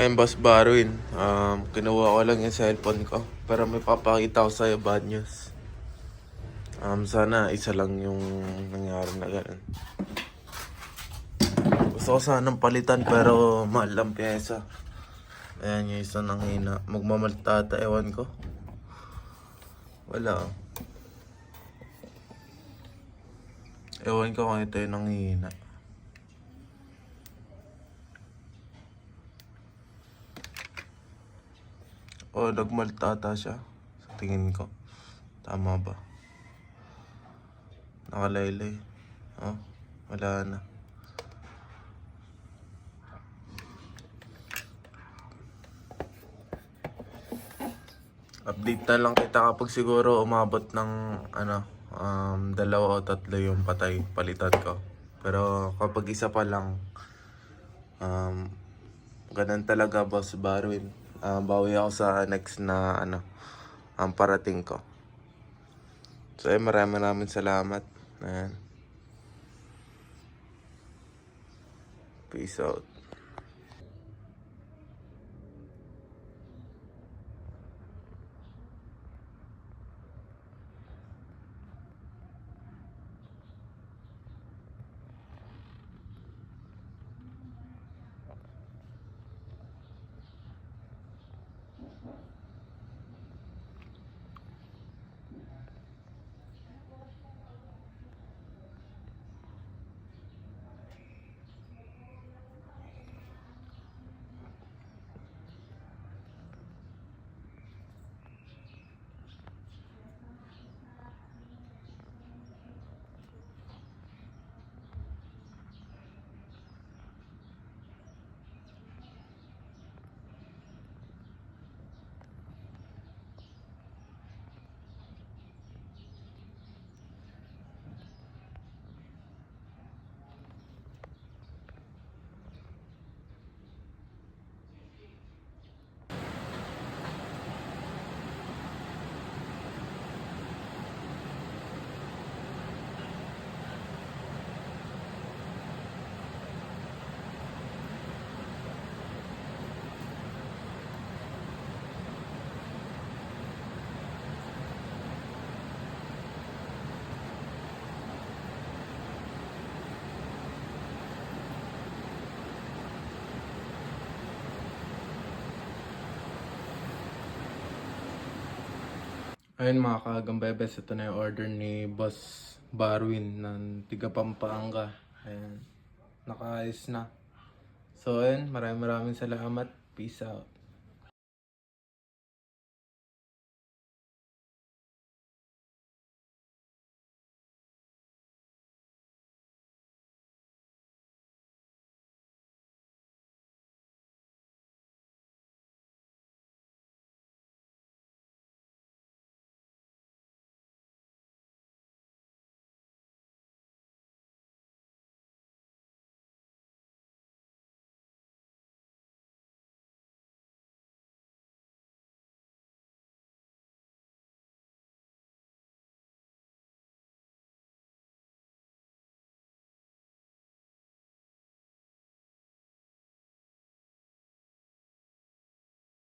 Ayun, Boss Barwin. Um, kinuha ko lang yung cellphone ko. Pero may papakita ko sa'yo bad news. Um, sana isa lang yung nangyari na ganun. Gusto ko sanang palitan pero mahal ang pyesa. Ayan yung isa nang hina. Magmamaltata, ewan ko. Wala. Ewan ko kung ito yung nanghihina. O, nagmaltata siya. Sa tingin ko. Tama ba? Nakalaylay. Oh, wala na. Update na lang kita kapag siguro umabot ng ano, um, dalawa o tatlo yung patay palitan ko. Pero kapag isa pa lang, um, ganun talaga boss Barwin. Ah, bawi ako sa next na ano, ang parating ko. So eh, maraming maraming salamat. Ayan. Peace out. Ayun mga kagambebes, ito na yung order ni Boss Barwin ng tiga Pampanga. Ayan, nakaayos na. So ayun, maraming maraming salamat. Peace out.